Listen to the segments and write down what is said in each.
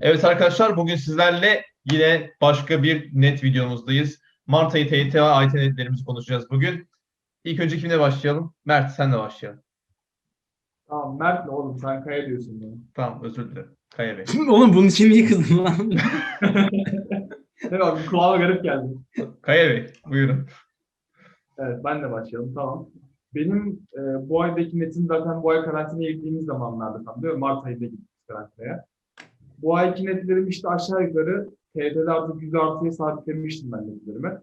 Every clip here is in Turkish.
Evet arkadaşlar bugün sizlerle yine başka bir net videomuzdayız. Mart ayı TYT ve AYT netlerimizi konuşacağız bugün. İlk önce kimle başlayalım? Mert senle başlayalım. Tamam Mert ne oğlum sen Kaya diyorsun bana. Tamam özür dilerim. Kaya Bey. Oğlum bunun için niye kızdın lan? Ne bak kulağıma garip geldi. Kaya Bey buyurun. Evet ben de başlayalım tamam. Benim e, bu aydaki netim zaten bu ay karantinaya girdiğimiz zamanlarda tam değil mi? Mart ayında gittik karantinaya. Bu ayki netlerim işte aşağı yukarı TYT'de artık 100 artıya sabitlemiştim ben netlerimi.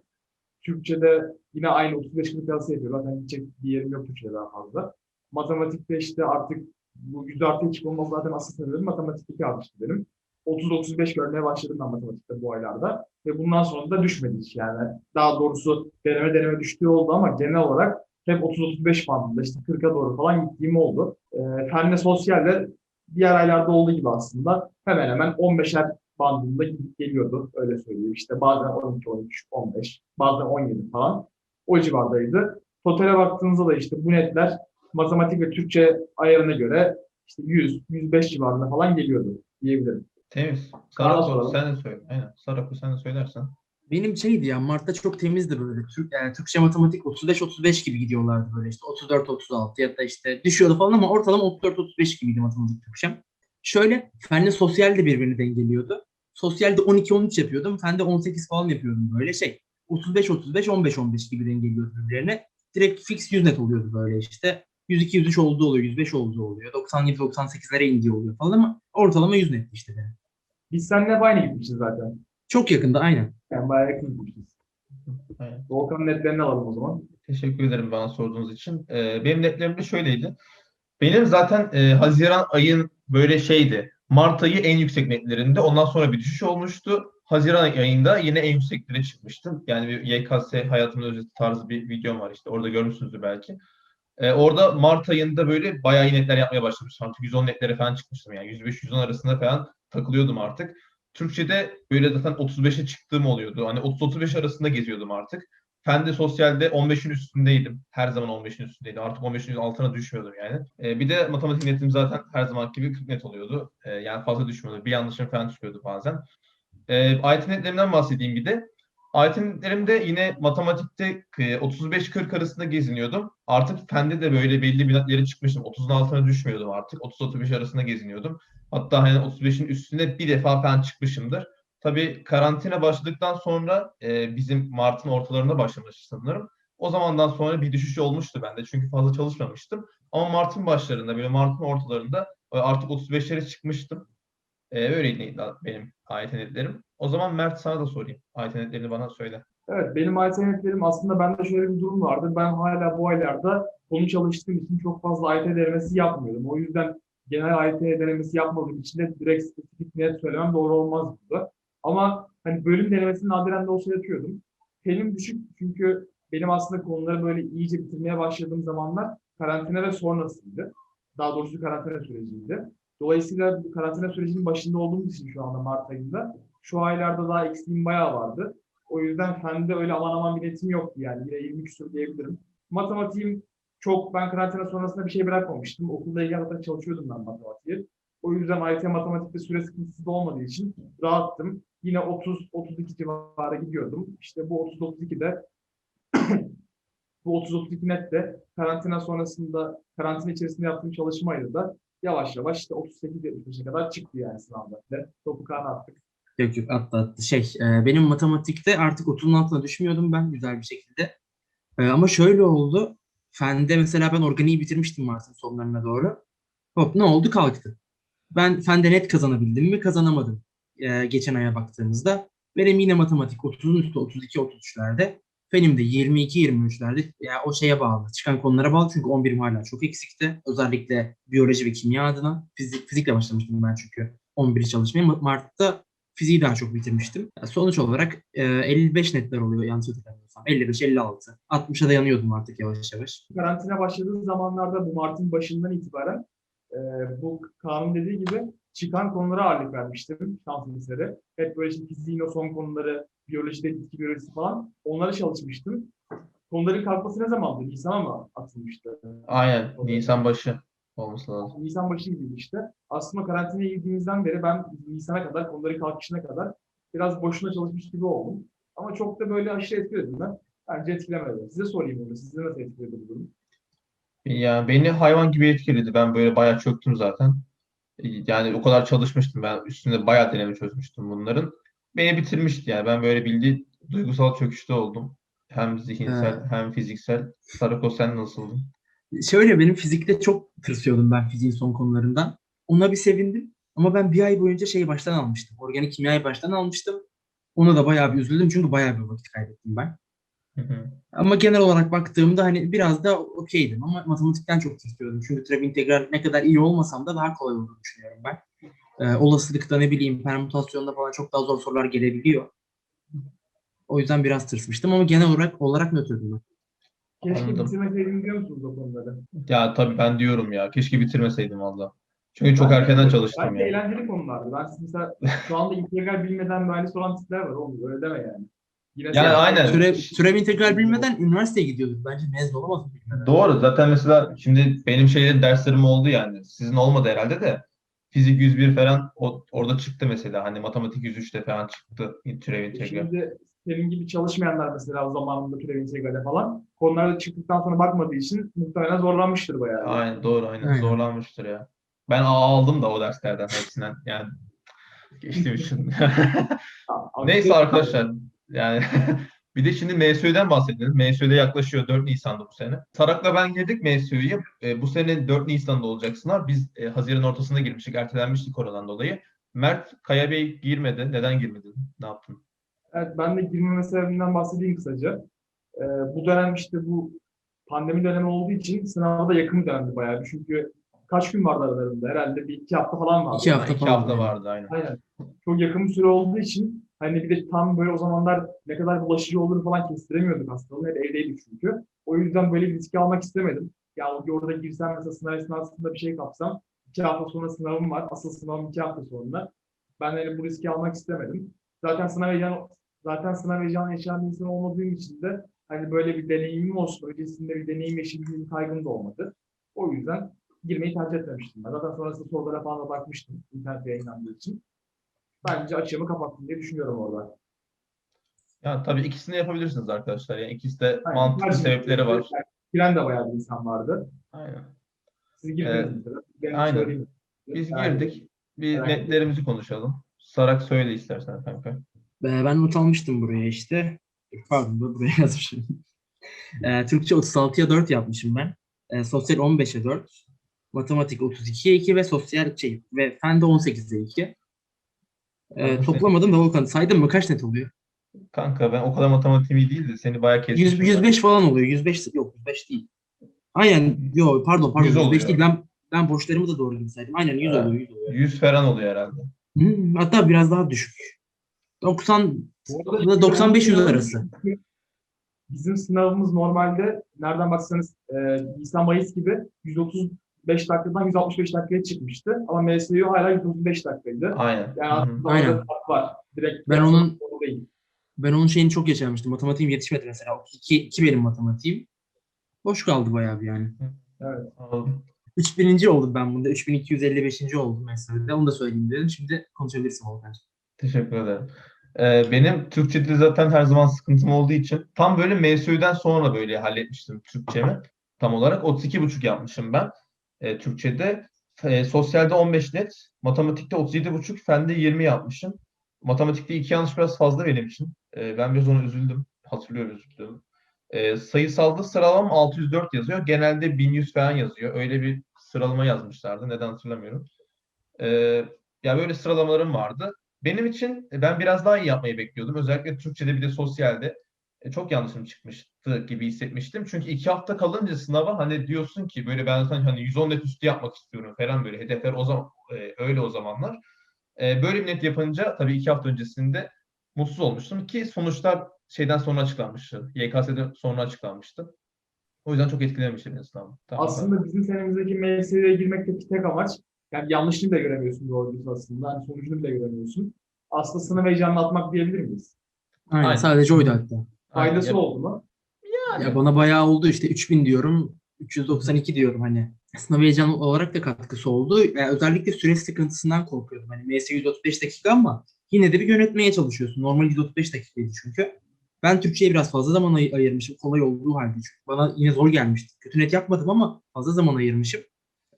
Türkçe'de yine aynı 35-40 arası yapıyor. Zaten gidecek bir yerim yok Türkçe'de daha fazla. Matematikte işte artık bu 100 artı ekip olması zaten asıl sınırım. Matematik artmıştı benim. 30-35 görmeye başladım ben matematikte bu aylarda. Ve bundan sonra da düşmedi hiç yani. Daha doğrusu deneme deneme düştüğü oldu ama genel olarak hep 30-35 bandında işte 40'a doğru falan gittiğim oldu. E, fen ve sosyalde diğer aylarda olduğu gibi aslında hemen hemen 15'er bandında gidip geliyordu. Öyle söyleyeyim. İşte bazen 12, 13, 15, bazen 17 falan. O civardaydı. Totale baktığınızda da işte bu netler matematik ve Türkçe ayarına göre işte 100, 105 civarında falan geliyordu diyebilirim. Temiz. Sarako sen de söyle. Aynen. Sarako sen de söylersen. Benim şeydi ya Mart'ta çok temizdi böyle. Türk, yani Türkçe matematik 35-35 gibi gidiyorlardı böyle işte 34-36 ya da işte düşüyordu falan ama ortalama 34-35 gibiydi matematik Türkçem. Şöyle fenle sosyal de birbirini dengeliyordu. Sosyalde 12-13 yapıyordum. Fende 18 falan yapıyordum böyle şey. 35-35, 15-15 gibi dengeliyordu birbirlerine. Direkt fix 100 net oluyordu böyle işte. 102-103 olduğu oluyor, 105 olduğu oluyor. 97-98'lere indiği oluyor falan ama ortalama 100 netti işte benim. Biz seninle aynı gitmişiz zaten. Çok yakında aynen. Yani bayağı yakın gitmişiz. Aynen. Volkan'ın netlerini alalım o zaman. Teşekkür ederim bana sorduğunuz için. Ee, benim netlerim de şöyleydi. Benim zaten e, Haziran ayın böyle şeydi. Mart ayı en yüksek netlerinde. Ondan sonra bir düşüş olmuştu. Haziran ayında yine en yükseklere çıkmıştım. Yani bir YKS hayatımın özeti tarzı bir videom var işte. Orada görmüşsünüzdür belki. Ee, orada Mart ayında böyle bayağı iyi netler yapmaya başlamıştım. Artık 110 netlere falan çıkmıştım. Yani 105-110 arasında falan takılıyordum artık. Türkçe'de böyle zaten 35'e çıktığım oluyordu. Hani 30-35 arasında geziyordum artık. Fende sosyalde 15'in üstündeydim. Her zaman 15'in üstündeydim. Artık 15'in altına düşmüyordum yani. Ee, bir de matematik netim zaten her zaman gibi 40 net oluyordu. Ee, yani fazla düşmüyordu. Bir yanlışım falan çıkıyordu bazen. Ee, AYT netlerimden bahsedeyim bir de. AYT netlerimde yine matematikte e, 35-40 arasında geziniyordum. Artık fende de böyle belli bir netlere çıkmıştım. 30'un altına düşmüyordum artık. 30-35 arasında geziniyordum. Hatta hani 35'in üstüne bir defa falan çıkmışımdır. Tabii karantina başladıktan sonra e, bizim Mart'ın ortalarında başlamış sanırım. O zamandan sonra bir düşüş olmuştu bende çünkü fazla çalışmamıştım. Ama Mart'ın başlarında böyle Mart'ın ortalarında e, artık 35'lere çıkmıştım. E, öyleydi benim AYT netlerim. O zaman Mert sana da sorayım. AYT netlerini bana söyle. Evet, benim AYT netlerim aslında bende şöyle bir durum vardı. Ben hala bu aylarda konu çalıştığım için çok fazla AYT denemesi yapmıyordum. O yüzden genel AYT denemesi yapmadığım için de direkt spesifik net söylemem doğru olmaz burada. Ama hani bölüm denemesini nadiren de olsa yapıyordum. Fenim düşük çünkü benim aslında konuları böyle iyice bitirmeye başladığım zamanlar karantina ve sonrasıydı. Daha doğrusu karantina süreciydi. Dolayısıyla bu karantina sürecinin başında olduğumuz için şu anda Mart ayında şu aylarda daha eksiğim bayağı vardı. O yüzden fende öyle aman aman bir netim yoktu yani. Yine 20 küsur diyebilirim. Matematiğim çok ben karantina sonrasında bir şey bırakmamıştım. Okulda ilgili zaten çalışıyordum ben matematiği. O yüzden AYT matematikte süre sıkıntısı da olmadığı için rahattım. Yine 30-32 civarı gidiyordum. İşte bu 30-32'de bu 30-32 net de karantina sonrasında karantina içerisinde yaptığım çalışmayla da yavaş yavaş işte 38-75'e kadar çıktı yani sınavda. Topu kana attık. Yok yok attı attı. Şey e, benim matematikte artık 30'un altına düşmüyordum ben güzel bir şekilde. E, ama şöyle oldu. Fende mesela ben organiği bitirmiştim Mart'ın sonlarına doğru. Hop ne oldu kalktı. Ben fende net kazanabildim mi kazanamadım. E, geçen aya baktığımızda. Benim yine matematik 30'un üstü 32-33'lerde. Fenim de 22-23'lerde. Yani o şeye bağlı. Çıkan konulara bağlı çünkü 11'im hala çok eksikti. Özellikle biyoloji ve kimya adına. Fizik, fizikle başlamıştım ben çünkü 11'i çalışmaya. Ma- Mart'ta fiziği daha çok bitirmiştim. Sonuç olarak e, 55 netler oluyor yanlış hatırlamıyorsam. 55-56. 60'a dayanıyordum artık yavaş yavaş. karantina başladığı zamanlarda bu Mart'ın başından itibaren e, bu kanun dediği gibi çıkan konulara ağırlık vermiştim şans eseri. Hep böyle işte fiziğin o son konuları, biyolojide bitki biyolojisi falan onlara çalışmıştım. Konuların kalkması ne zamandı? Nisan'a mı atılmıştı? Aynen. Nisan başı. olması lazım. Nisan başı gibiydi işte. Aslında karantinaya girdiğimizden beri ben Nisan'a kadar, konuları kalkışına kadar biraz boşuna çalışmış gibi oldum. Ama çok da böyle aşırı etkiledim ben. Bence etkilemedi. Size sorayım bunu. Sizi nasıl etkiledi bu durum? Yani beni hayvan gibi etkiledi. Ben böyle bayağı çöktüm zaten. Yani o kadar çalışmıştım. Ben üstünde bayağı deneme çözmüştüm bunların. Beni bitirmişti yani. Ben böyle bildiğin duygusal çöküşte oldum. Hem zihinsel hem fiziksel. Sarako sen nasıldın? Şöyle benim fizikte çok tırsıyordum ben fiziğin son konularından. Ona bir sevindim. Ama ben bir ay boyunca şeyi baştan almıştım. Organik kimyayı baştan almıştım. Ona da bayağı bir üzüldüm çünkü bayağı bir vakit kaybettim ben. Hı hı. Ama genel olarak baktığımda hani biraz da okeydim ama matematikten çok tırsıyordum. Çünkü türev integral ne kadar iyi olmasam da daha kolay olduğunu düşünüyorum ben. Ee, olasılıkta ne bileyim permütasyonda falan çok daha zor sorular gelebiliyor. O yüzden biraz tırsmıştım ama genel olarak olarak nötrdüm ben. Keşke Anladım. bitirmeseydim diyor musunuz o konuları? Ya tabii ben diyorum ya. Keşke bitirmeseydim valla. Çünkü çok erkenden çalıştım yani. eğlenceli konulardı. Ben siz mesela şu anda integral bilmeden mühendis olan tipler var oğlum. Öyle deme yani. Yine Yani aynen. Türev, türev integral bilmeden üniversiteye gidiyorduk. Bence mezun olamazdım bilmeden. Doğru. Zaten mesela şimdi benim şeyde derslerim oldu yani. Sizin olmadı herhalde de. Fizik 101 falan o- orada çıktı mesela. Hani matematik 103'te falan çıktı. Türev integral. Şimdi senin gibi çalışmayanlar mesela o zamanında türev integrale falan konularda çıktıktan sonra bakmadığı için muhtemelen zorlanmıştır bayağı. Aynen doğru aynen. Aynen. Zorlanmıştır ya. Ben A aldım da o derslerden hepsinden. Yani geçtiğim için. Neyse arkadaşlar. Yani bir de şimdi MSÜ'den bahsedelim. MSÜ'de yaklaşıyor 4 Nisan'da bu sene. Tarak'la ben girdik MSÜ'ye. E, bu sene 4 Nisan'da olacak sınav. Biz e, Haziran ortasında girmiştik. Ertelenmiştik koronadan dolayı. Mert Kaya Bey girmedi. Neden girmedin? Ne yaptın? Evet, ben de girmeme sebebinden bahsedeyim kısaca. Ee, bu dönem işte bu pandemi dönemi olduğu için sınava da yakın bir dönemdi bayağı. bir. Çünkü kaç gün vardı aralarında? Herhalde bir iki hafta falan vardı. İki hafta İki falan. hafta vardı aynen. Aynen. Çok yakın bir süre olduğu için hani bir de tam böyle o zamanlar ne kadar bulaşıcı olur falan kestiremiyorduk hastalığın. Hep evdeydik çünkü. O yüzden böyle bir riski almak istemedim. Ya orada girsem mesela sınav esnasında bir şey kapsam iki hafta sonra sınavım var. Asıl sınavım iki hafta sonra. Ben hani bu riski almak istemedim. Zaten sınav heyecanı, zaten sınav heyecanı yaşayan bir insan olmadığım için de hani böyle bir deneyimim olsun. Öncesinde bir deneyim yaşadığım bir kaygım da olmadı. O yüzden girmeyi tercih etmemiştim. Ben zaten sonrasında sorulara falan da bakmıştım. internette yayınlandığı için bence açığımı kapattım diye düşünüyorum orada. Ya tabii ikisini yapabilirsiniz arkadaşlar. Yani ikisi de Aynen. mantıklı Tercih sebepleri var. Yani Giren de bayağı bir insan vardı. Aynen. Siz girdiniz. Ben Aynen. söyleyeyim. Biz Yani girdik. Bir bir- netlerimizi konuşalım. Sarak söyle istersen kanka. Ee, Ben not almıştım buraya işte. Pardon da buraya yazmışım. Ee, Türkçe 36'ya 4 yapmışım ben. Ee, sosyal 15'e 4. Matematik 32'ye 2 ve sosyal şey ve fen de 18'e 2. Ee, toplamadım da Volkan saydım mı kaç net oluyor? Kanka ben o kadar matematiğim iyi değil de seni bayağı 100, kesmişim. ben. 105 falan oluyor. 105 yok 105 değil. Aynen yok pardon pardon 100 105 oluyor. değil. Ben ben boşlarımı da doğru saydım. Aynen 100 Evet. oluyor 100 oluyor. 100 falan oluyor herhalde. Hmm, hatta biraz daha düşük. 90 Bu arada ile 95 100 arası. Bizim sınavımız normalde nereden baksanız e, Nisan Mayıs gibi 135 dakikadan 165 dakikaya çıkmıştı. Ama MSU hala 135 dakikaydı. Aynen. Yani aslında Aynen. fark var. Direkt Ben onun- değil. Ben onun şeyini çok yaşamıştım. Matematiğim yetişmedi mesela. 2, 2 benim matematiğim. Boş kaldı bayağı bir yani. Anladım. 3000. oldum ben bunda. 3255. oldum mesela. Onu da söyleyeyim dedim. Şimdi konuşabilirsin Volkan'cığım. Teşekkür ederim. Ee, benim Türkçe'de zaten her zaman sıkıntım olduğu için tam böyle MSÜ'den sonra böyle halletmiştim Türkçemi. Tam olarak 32,5 yapmışım ben e, Türkçe'de. E, sosyalde 15 net, matematikte 37,5, fende 20 yapmışım. Matematikte iki yanlış biraz fazla benim için. E, ben biraz ona üzüldüm. Hatırlıyorum üzüldüm. E, sayısalda sıralamam 604 yazıyor. Genelde 1100 falan yazıyor. Öyle bir sıralama yazmışlardı. Neden hatırlamıyorum. E, ya böyle sıralamalarım vardı. Benim için e, ben biraz daha iyi yapmayı bekliyordum. Özellikle Türkçe'de bir de sosyalde çok yanlışım çıkmıştı gibi hissetmiştim. Çünkü iki hafta kalınca sınava hani diyorsun ki böyle ben zaten hani 110 net üstü yapmak istiyorum falan böyle hedefler o zaman e, öyle o zamanlar. E, böyle bir net yapınca tabii iki hafta öncesinde mutsuz olmuştum ki sonuçlar şeyden sonra açıklanmıştı. YKS'den sonra açıklanmıştı. O yüzden çok etkilemişti beni sınav. Tamam, Aslında bizim senemizdeki MSU'ya girmekteki tek amaç yani yanlışını da göremiyorsun doğru düz aslında. Hani sonucunu bile göremiyorsun. Aslında sınav heyecanını atmak diyebilir miyiz? Aynen, Aynen. sadece oydu hatta. Faydası Ya- oldu mu? Ya bana bayağı oldu işte 3000 diyorum. 392 diyorum hani. Sınav heyecanı olarak da katkısı oldu. Yani özellikle süre sıkıntısından korkuyordum. Hani MS 135 dakika ama yine de bir yönetmeye çalışıyorsun. Normal 135 dakikaydı çünkü. Ben Türkçe'ye biraz fazla zaman ay- ayırmışım. Kolay olduğu halde. Çünkü bana yine zor gelmişti. Kötü net yapmadım ama fazla zaman ayırmışım.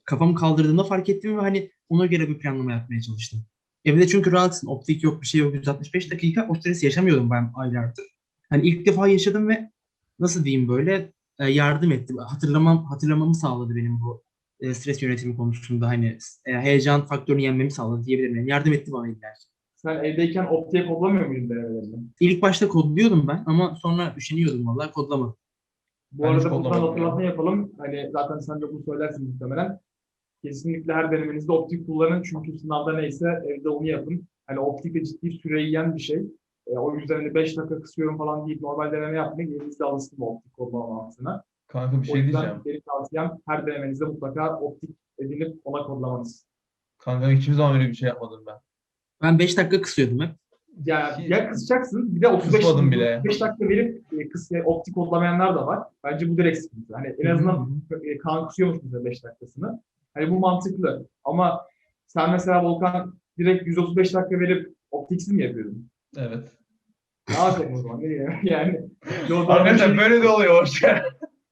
Kafamı kaldırdığımda fark ettim ve hani ona göre bir planlama yapmaya çalıştım. Evde çünkü rahatsın. Optik yok bir şey yok. 165 dakika o stresi yaşamıyordum ben aylardır. Hani ilk defa yaşadım ve nasıl diyeyim böyle e, yardım etti. Hatırlamam, hatırlamamı sağladı benim bu e, stres yönetimi konusunda. Hani e, heyecan faktörünü yenmemi sağladı diyebilirim. Yani yardım etti bana iller. Sen evdeyken optiye kodlamıyor muydun denemelerini? İlk başta kodluyordum ben ama sonra üşeniyordum vallahi kodlamadım. Bu Ben arada buradan hatırlatma yapalım. Hani zaten sen de bunu söylersin muhtemelen. Kesinlikle her denemenizde optik kullanın. Çünkü sınavda neyse evde onu yapın. Hani optik de ciddi süre yiyen bir şey. E, o yüzden hani 5 dakika kısıyorum falan deyip normal deneme yapmayın. Elinizde alışsın bu optik kodlama mantığına. Kanka bir o şey yüzden diyeceğim. benim tavsiyem her denemenizde mutlaka optik edinip ona kodlamanız. Kanka hiçbir zaman öyle bir şey yapmadım ben. Ben 5 dakika kısıyordum hep. Ya, Ki- ya kısacaksın bir de 35 Kısmadım bile. 5 dakika verip e, kıs, e, optik kodlamayanlar da var. Bence bu direkt sıkıntı. Hani en azından e, Kaan kısıyormuş mesela 5 dakikasını. Hani bu mantıklı. Ama sen mesela Volkan direkt 135 dakika verip optiksiz mi yapıyordun? Evet. Ne yapayım o zaman? Ne diyeyim? yani yolda Arkadaşlar böyle de oluyor.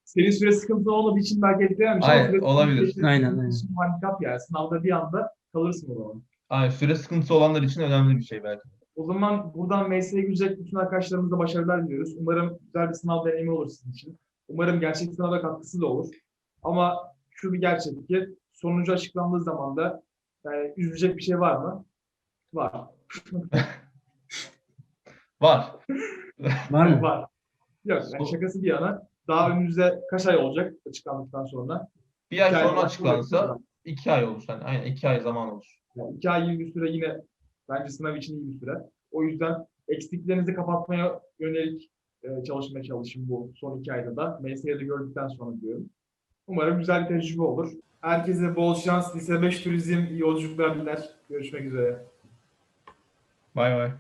Senin süre sıkıntı olmadığı için belki etkilememiş. Aynen, ama süre olabilir. sıkıntısı Aynen, aynen. için Handikap yani. Sınavda bir anda kalırsın o zaman. Aynen süre sıkıntısı olanlar için önemli bir şey belki. O zaman buradan mesleğe girecek bütün arkadaşlarımıza başarılar diliyoruz. Umarım güzel bir sınav deneyimi olur sizin için. Umarım gerçek sınava katkısı da olur. Ama şu bir gerçek ki sonucu açıklandığı zaman da yani üzülecek bir şey var mı? Var. Var. Var mı? Var. Yok yani şakası bir yana daha önümüzde kaç ay olacak açıklandıktan sonra? Bir ay İki ay sonra açıklansa iki ay olur. Yani aynen iki ay zaman olur. Yani iki ay iyi bir süre yine bence sınav için iyi bir süre. O yüzden eksiklerinizi kapatmaya yönelik e, çalışmaya çalışın bu son iki ayda da. MSY'de gördükten sonra diyorum. Umarım güzel bir tecrübe olur. Herkese bol şans. Lise 5 Turizm iyi yolculuklar diler. Görüşmek üzere. Bay bay.